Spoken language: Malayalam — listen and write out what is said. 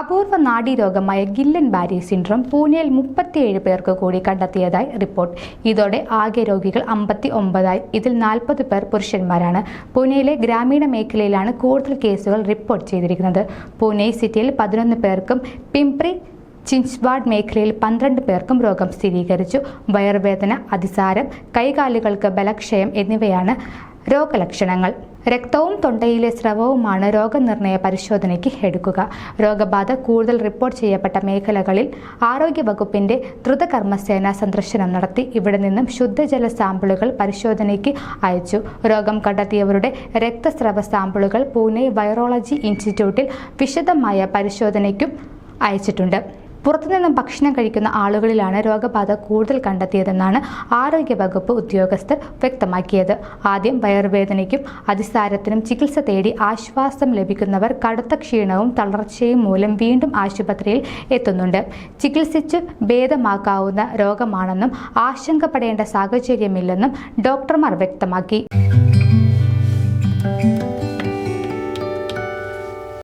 അപൂർവ നാഡീരോഗമായ ഗില്ലൻ ബാരി സിൻഡ്രോം പൂനെയിൽ മുപ്പത്തിയേഴ് പേർക്ക് കൂടി കണ്ടെത്തിയതായി റിപ്പോർട്ട്. ഇതോടെ ആകെ രോഗികൾ അമ്പത്തി ഒമ്പതായി ഇതിൽ നാൽപ്പത് പേർ പുരുഷന്മാരാണ്. പൂനെയിലെ ഗ്രാമീണ മേഖലയിലാണ് കൂടുതൽ കേസുകൾ റിപ്പോർട്ട് ചെയ്തിരിക്കുന്നത്. പൂനെ സിറ്റിയിൽ പതിനൊന്ന് പേർക്കും പിംപ്രി ചിൻസ്വാഡ് മേഖലയിൽ പന്ത്രണ്ട് പേർക്കും രോഗം സ്ഥിരീകരിച്ചു. വയറുവേദന അതിസാരം കൈകാലുകൾക്ക് ബലക്ഷയം എന്നിവയാണ് രോഗലക്ഷണങ്ങൾ. രക്തവും തൊണ്ടയിലെ സ്രവവുമാണ് രോഗനിർണയ പരിശോധനയ്ക്ക് എടുക്കുക. രോഗബാധ കൂടുതൽ റിപ്പോർട്ട് ചെയ്യപ്പെട്ട മേഖലകളിൽ ആരോഗ്യവകുപ്പിന്റെ ദ്രുതകർമ്മസേന സന്ദർശനം നടത്തി ഇവിടെ നിന്നും ശുദ്ധജല സാമ്പിളുകൾ പരിശോധനയ്ക്ക് അയച്ചു. രോഗം കണ്ടെത്തിയവരുടെ രക്തസ്രവ സാമ്പിളുകൾ പൂനെ വൈറോളജി ഇൻസ്റ്റിറ്റ്യൂട്ടിൽ വിശദമായ പരിശോധനയ്ക്കും അയച്ചിട്ടുണ്ട്. പുറത്തുനിന്നും ഭക്ഷണം കഴിക്കുന്ന ആളുകളിലാണ് രോഗബാധ കൂടുതൽ കണ്ടെത്തിയതെന്നാണ് ആരോഗ്യവകുപ്പ് ഉദ്യോഗസ്ഥർ വ്യക്തമാക്കിയത്. ആദ്യം വയറുവേദനയ്ക്കും അതിസാരത്തിനും ചികിത്സ തേടി ആശ്വാസം ലഭിക്കുന്നവർ കടുത്ത ക്ഷീണവും തളർച്ചയും മൂലം വീണ്ടും ആശുപത്രിയിൽ എത്തുന്നുണ്ട്. ചികിത്സിച്ച് ഭേദമാക്കാവുന്ന രോഗമാണെന്നും ആശങ്കപ്പെടേണ്ട സാഹചര്യമില്ലെന്നും ഡോക്ടർമാർ വ്യക്തമാക്കി.